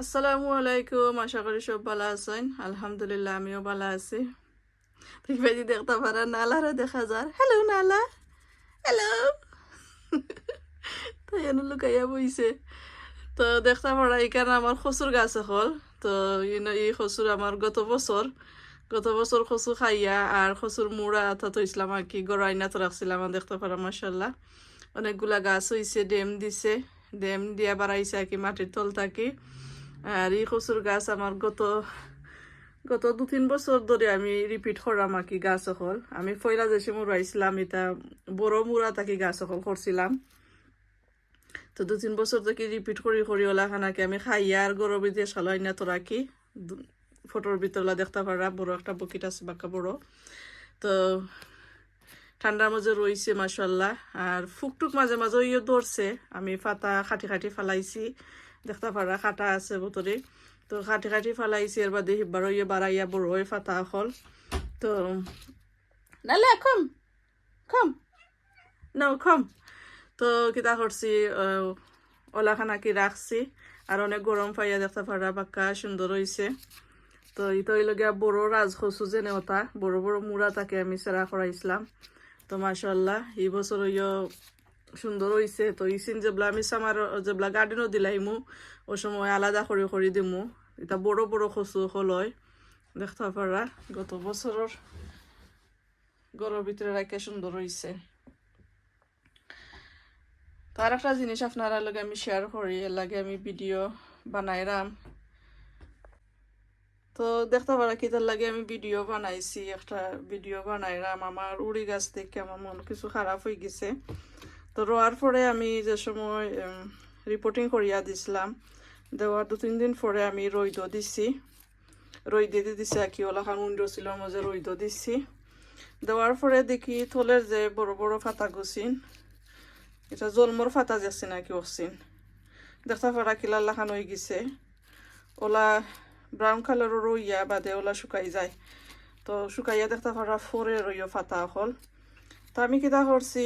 আসসালামু আলাইকুম, আশা করি সব ভালো আছেন। আলহামদুলিল্লাহ, আমিও ভালো আছি। দেখবে দেখতে পারেন নালারে দেখা যায়। হ্যালো নালা। হ্যালো তো এনে লুকাইয়া বইছে। তো দেখতে পারা এখানে আমার খসুর গাছ এখন তো এই খসুর আমার গত বছর গত বছর খসু খাইয়া আর খসুর মুড়া অর্থাৎ ইসলাম আর কি গড়াইনাত রাখছিলাম আর দেখতে পারা মাসাল্লাহ অনেকগুলা গাছ হইছে ডেম দিছে। ডেম দিয়া বাড়াইছে আর কি, মাটির তল থাকি। আর এই কচুর গাছ আমার গত গত দু তিন বছর ধরে আমি রিপিট করাম আর কি গাছ অকল। আমি ফয়লা যে মুড়াইছিলাম এটা বড় মুড়া থাকি গাছ অকল করছিলাম তো দু তিন বছর থেকে রিপিট করি করি ওলা খানাকে আমি খাইয়া আর গরম দিয়ে সালাই না তো রাখি দু- ফটোর ভিতরলা দেখতে পারা বড় একটা বকিট আছে বাঁকা বড়। তো ঠান্ডার মাঝে রয়েছে মাসাল্লাহ আর ফুকটুক মাঝে মাঝে ইয়ে ধরছে আমি ফাতা খাটি খাটি ফালাইছি। দেখতে পারা খাটা আছে বোতরে তো খাটি খাটি ফালাইছি এর বাদে হিবার ইয়ে বাড়াইয়া বড় হয়ে ফাতা হল। তো নালে কম কম নাও কম তো কিতা করছি ওলাখানা কি রাখছি আর অনেক গরম পাইয়া দেখতে পারা বাক্কা সুন্দর হয়েছে তো ইতো লগিয়া বড় রাজখসু যেনে ওটা, বড় বড় মুড়া তাকে আমি সেরা করাইছিলাম তো মাশাল্লাহ, এই বছর ইয় সুন্দর হয়েছে তো ইসিন যেবলা আমি সামার যেবলা গার্ডেনও দিলাইমু ও সময় আলাদা করে করে দিমু। এটা বড় বড় খসু হলয় দেখতে পারা গত বছরের গরুর ভিতরে রাখে সুন্দর হয়েছে তার একটা জিনিস আপনারা লগে আমি শেয়ার করি, এর লাগে আমি ভিডিও বানাইরাম তো দেখতে পারা কি তার লাগে আমি ভিডিও বানাইছি, একটা ভিডিও বানাইরাম আমার উড়ি গাছ দেখে আমার মন কিছু খারাপ হয়ে গেছে। তো রোয়ার পরে আমি যে সময় রিপোর্টিং করিয়া দিছিলাম, দেওয়ার দু তিন দিন পরে আমি রইদ দিছি। রই দিয়ে দিছি আর কি ওলাখান উইন্ডো ছিল মাঝে রইদ দিছি। দেওয়ার পরে দেখি থলের যে বড় বড় ফাতা গুছিন, এটা জলমর ফাতা যাচ্ছে নাকি অসিন দেখতে পারা কিলা লাখান হয়ে গেছে। ওলা ব্রাউন কালারও রইয়া বাদে ওলা শুকাই যায়। তো শুকাইয়া দেখতে পারা ফরে রইয়া ফাতা হল তো আমি কিতা করছি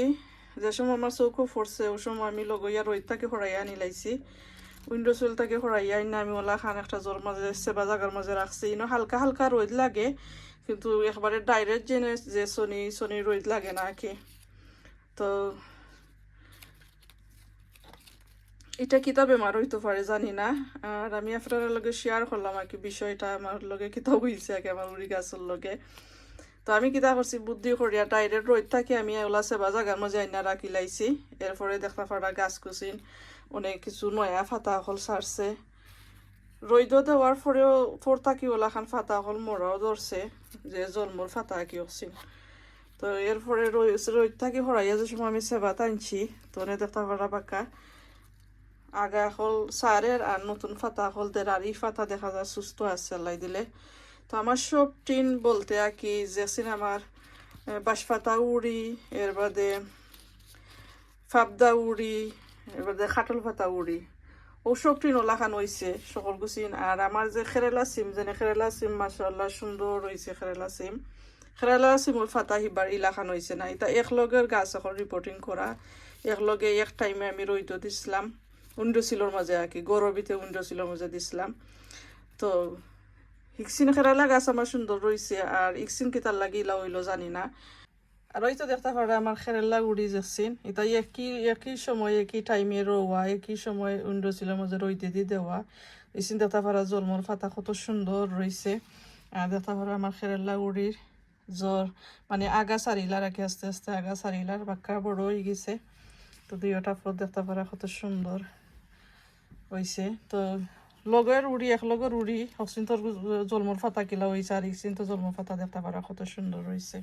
যে সময় আমার চৌকো ফরছে ওই সময় আমি লগইয়া রইতাকে হরাইয়া আনি লাইছি। উইন্ডো সিলটাকে হরাইয়া আনি আমি ওলা খান একটা জোর মাঝে, সেবা জাগার মাঝে রাখছি। ইনো হালকা হালকা রোদ লাগে, কিন্তু একবারে ডাইরেক্ট জেনে যে সনি সনি রোদ লাগে না কি তো এটা কিতা বেমার হইতে পারে জানি না। আর আমি আপনার লগে শেয়ার করলাম আর কি বিষয়টা, আমার লগে কিতা হইছে আর কি আমার উড়ি গাছের লগে। তো আমি কিতা করছি, বুদ্ধি করিয়া ডাইরেক্ট রোদ থাকি আমি ওলা সেবা জাগার মাঝে আইনা রাখি লাইছি। এরপরে দেখতে পারা গাছ কুচিন অনেক কিছু নয়া ফাতা হল সারছে রৈদ দেওয়ার পরেও ফোর থাকি ওলা খান ফাতা হল মরাও ধরছে যে জন্মর ফাতা কি হচ্ছিল তো এরপরে রোদ থাকি হরাইয়া যে সময় আমি সেবা টানছি, তো অনেক দেখতে পারা পাকা। আগা হল সারের আর নতুন ফাতা হল দের আর এই ফাতা দেখা যায়, সুস্থ আছে আল্লাহ দিলে। তো আমার সব টিন বলতে আর কি যেসিন আমার আহ, বাঁশপাতা উড়ি এর বাদে ফাবদা উড়ি এর বাদে খাটল ফাতা উড়ি। ও সব টিন ওলাখান হয়েছে সকল গুছিন আর আমার যে খেরেলা সিম যেনে খেরেলা সিম মাসাল্লাহ সুন্দর হয়েছে খেরেলা সিম। খেরেলা সিমর ফাতা হিবার ইলাখান হয়েছে না এটা একলগের গাছ এখন রিপোর্টিং করা। একলগে এক টাইমে আমি রইত দিছিলাম উইন্ডো সিলোর মাঝে আর কি গরবিতে উইন্ডো মাঝে দিছিলাম। তো ইকসিন খেরালা গাছ আমার সুন্দর রয়েছে আর ইকসিন কিতার লাগিলা হইল জানি না আর ওই তো দেখতে পারে আমার খেরেলা উড়ি যাচ্ছেন এটা একই একই সময় একই টাইমে রোয়া একই সময় উইন্ডো সিলোর মাঝে রইতে দিয়ে দেওয়া ইসিন দেখতে পারা জলমর ফাতা কত সুন্দর রয়েছে আর দেখতে পারা আমার খেরেলা উড়ির জ্বর মানে আগা সারিলার আগে আস্তে আস্তে আগা সারিলার বাক্কা বড় হয়ে গেছে তো দুইটা ফুল দেখতে পারা কত সুন্দর হয়েছে তো লগের উড়ি এক লগের উড়ি হসিন তোর জলমর ফাতা কিলা হয়েছে আর ইসিন তো জলমর ফাতা দেখতে পারা কত সুন্দর হয়েছে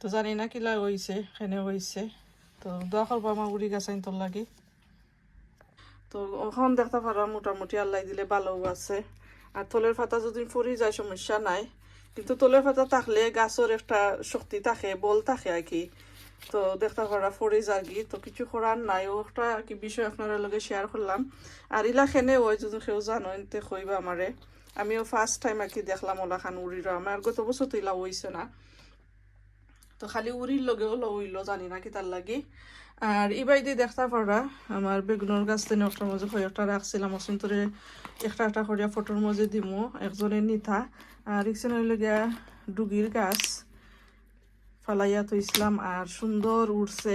তো জানি না কিলা হয়েছে সেনে হয়েছে তো দোয়া করব আমার উড়ি গাছ তোর লাগে। তো ওখান দেখতে পারা মোটামুটি আল্লাহ দিলে ভালোও আছে। আর তোলের ফাতা যদি ফুরি যায়, সমস্যা নাই। কিন্তু তোলের ফাতা থাকলে গাছের একটা শক্তি থাকে, বল থাকে আর কি। তো দেখতে পারা ফরি জাগি তো কিছু করার নাই। ও একটা আর কি বিষয় আপনারা লগে শেয়ার করলাম। আর ইলা খেনে ওই যদি কেউ জানো, এনতে কইবা আমারে। আমিও ফার্স্ট টাইম আর কি দেখলাম ওলা খান উড়ির। আমার গত বছর তো ইলা হইছে না। তো খালি উড়ির লগেও লইলো জানি না কি তার লাগি। আর ইবাই দিয়ে দেখতে পারা আমার বেগুনের গাছ থেকে একটা মাঝে কয়েকটা রাখছিলাম অসন্তরে একটা একটা করিয়া ফটোর মাঝে দিমু, একজনে নিতা। আর ইকসেন হইলে গিয়া ডুগির গাছ। ফালাইয়া তো ইসলাম আর সুন্দর উঠছে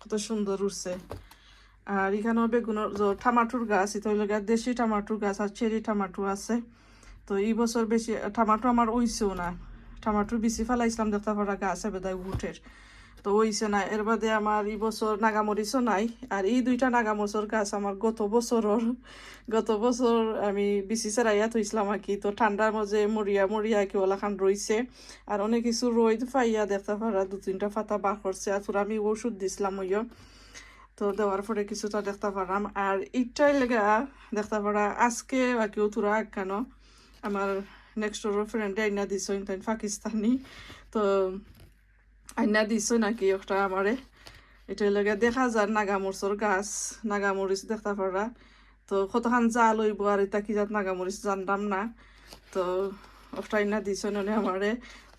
কত সুন্দর উঠছে আর এখানেও বেগুনের টামাটুর গাছ, এটা দেশি টামাটুর গাছ আর চেরি টামাটু আছে। তো এই বছর বেশি টামাটু আমার ওইছেও না। টামাটুর বেশি ফালাইসলাম দেখতে পারা গাছ বেদায় উঠের তো ওইছে না, এর বাদে আমার এই বছর নাগামরিচও নাই, আর এই দুইটা নাগামরিচর গাছ আমার গত বছরর, গত বছর আমি বিচি চেরাইয়া থইছিলাম আর কি। তো ঠান্ডার মাঝে মরিয়া মরিয়া কি ওলাখান রইছে আর অনেক কিছু রোদ পাইয়া দেখতে পারা দু তিনটা পাতা বার করছে আর আমি ওষুধ দিছিলাম ওইও তো দেওয়ার পরে কিছুটা দেখতে পারাম আর ইটাই লেগা দেখতে পারা আজকে আর কেউ তোরা কেন আমার নেক্সট ফ্রেন্ডে আইনা দিছ পাকিস্তানি। তো আইনা দিছ নাকি একটা আমারে? এটা লগে দেখা যায় নাগামরিচর গাছ নাগামরিচ দেখতে পারা। তো কতখান যা লইব আর এটা কি জাত নাগামরিচ জানতাম না। তো একটা আইনা দিছ ননে আমারে।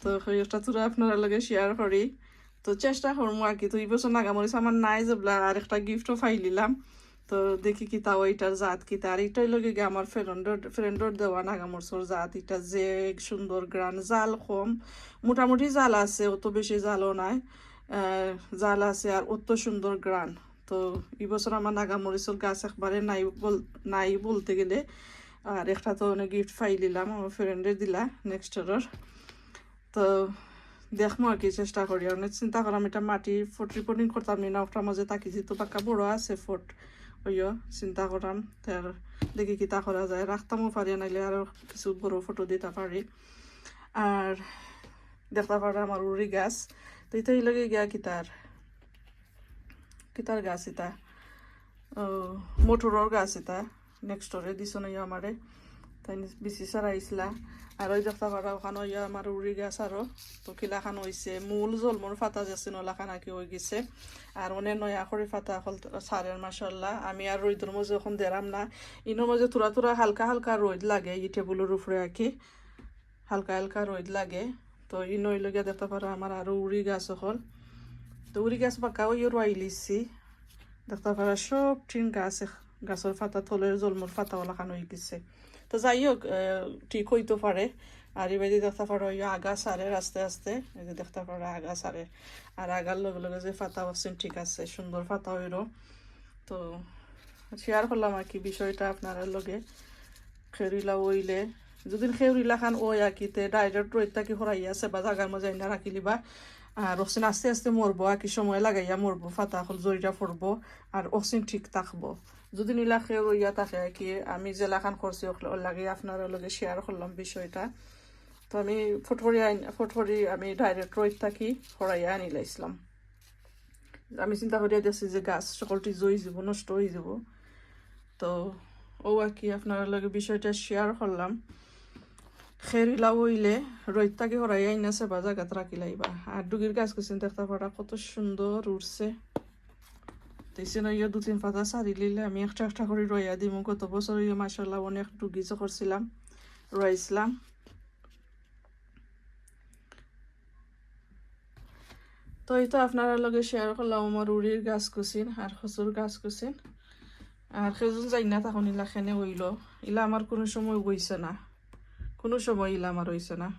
তো একটা তোরা আপনারা লগে শেয়ার করি। তো চেষ্টা করব আর কি। তো এই বছর নাগামরিচ আমার নাই যেবলা আর একটা গিফটও ফাইলিলাম তো দেখি কি তাও এটার জাত কি আর এটাই লগে গিয়ে আমার ফ্রেন্ডর ফ্রেন্ডর দেওয়া নাগামরসর জাত। এটা যে সুন্দর গ্রান, জাল কম। মোটামুটি জাল আছে, অত বেশি জালও নাই। জাল আছে আর অত সুন্দর গ্রান। তো এই বছর আমার নাগামরিচর গাছ একবারে নাই বল নাই বলতে গেলে। আর একটা তো অনেক গিফট ফাই দিলাম আমার ফ্রেন্ডে দিলা নেক্সট ইয়ারের তো দেখমো আর কি, চেষ্টা করি। অনেক চিন্তা করলাম এটা মাটি ফট রিপোর্টিং করতাম না ওটার মাঝে তাকি যেহেতু পাক্কা বড় আছে ফট। ওইও চিন্তা করলাম তার দেখি কিতা করা যায়। রাখতামও পারি নাইলে আরও কিছু বড় ফটো দিতে পারি আর দেখতে পারে আমার উড়ি গাছ। তো এটা লগে গিয়া কিতার কিতার গাছ ও মোটরের গাছ এটা নেক্সটরে দিছ নাই আমারে তাই বেশি সারাইছিলা আর ওই দেখতে পারা ওখানে ইয়া আমার উড়ি গাছ আরও তো কিলাখান হয়েছে মূল জলমর ফাতা যাচ্ছে নলাখান আঁকি হয়ে গেছে। আর অনেক নয়া করে ফাতা হল সারের মাসাল্লাহ আমি আর রোদর মধ্যে এখন দেরাম না। ইনোর মধ্যে তুরা তুরা হালকা হালকা রোদ লাগে এই টেবুলের উপরে আঁকি। হালকা হালকা রোদ লাগে। তো ইনই লগে দেখতে পারো আমার আরও উড়ি গাছ হল। তো উড়ি গাছ বাঁকা ওই রোয়াই লিছি দেখতে পারো সব ঠিক গাছ গাছের ফাতা থলের জলমর ফাতা ওলাখান হয়ে গেছে। তো যাই হোক ঠিক হইতে পারে। আর এবার দেখতে পারো ওই আগা সারে আস্তে আস্তে, এই যে দেখতে পারো আগা সারে আর আগার লগে লগে যে ফাতা হচ্ছেন ঠিক আছে, সুন্দর ফাতা হইল। তো শেয়ার করলাম আর কি বিষয়টা আপনার লগে। খেরিলা ওইলে যদি খেউরিলা খান ওই আঁকিতে ডাইরেক্ট রইতা কি হরাই আছে বা জাগার মাঝে আইনা রাখিলিবা আর অক্সিন আস্তে আস্তে মরবো, আর কি সময় লাগাইয়া মরবো, ফাতা হল জরিটা পড়ব, আর অক্সিন ঠিক থাকব। যদি নীলা খেয়ে রইয়া থাকে কি, আমি জেলা খান করছি লাগে আপনার লগে শেয়ার করলাম বিষয়টা। তো আমি ফটফরি আইন ফটফরি আমি ডাইরেক্ট রইত থাকি হরাইয়া আনি লাইছিলাম। আমি চিন্তা করিয়া দিয়েছি যে গাছ সকলটি জই যাব, নষ্ট হয়ে যাব। তো ও আর কি আপনার লগে বিষয়টা শেয়ার করলাম। খেরিলা ওইলে রইতাকে হরাই আইনাছে বা জায়গাত রাখিলাইবা আর ডুগির গাছ কুচিন দেখতে পারা কত সুন্দর উঠছে তেসে ইয়ে দু তিন পাতা সারি লিলে আমি একটা একটা করে রইয়া দিম গত বছর ইয়ে মাসাল্লাহ অনেক ডুগি করছিলাম রয়েছিলাম তো এই তো আপনারা লগে শেয়ার করলাম আমার উড়ির গাছ কুচিন আর খসুর গাছ কুচিন। আর সেজন যাই না তখন ইলা খেনে হইল ইলা আমার কোনো সময় বইছে না। কোনো সময় ইলা আমার হইছে না।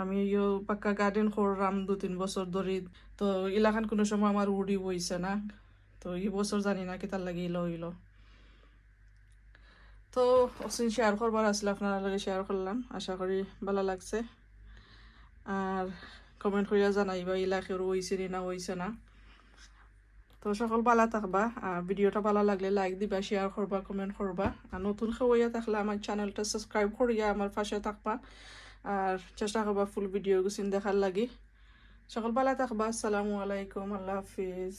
আমি ইয়ো পাক্কা গার্ডেন করলাম দু তিন বছর ধরে। তো ইলাখান কোনো সময় আমার উড়ি বইছে না। তো এই বছর জানি না কি তার লাগে ইলো হইল তো অসিন শেয়ার করবার আসলে আপনারা লগে শেয়ার করলাম। আশা করি ভালো লাগছে। আর কমেন্ট করিয়া জানাইবা ইলাকের হইছে না হইছে না। তো সকল ভালো থাকবা। আর ভিডিওটা ভালো লাগলে লাইক দিবা শেয়ার করবা কমেন্ট করবা। আর নতুন খাওয়াইয়া থাকলে আমার চ্যানেলটা সাবস্ক্রাইব করিয়া আমার পাশে থাকবা। আর চেষ্টা করবা ফুল ভিডিও গুছিন দেখার লাগি। সকল ভালো থাকবা, আসসালামু আলাইকুম, আল্লাহ হাফিজ।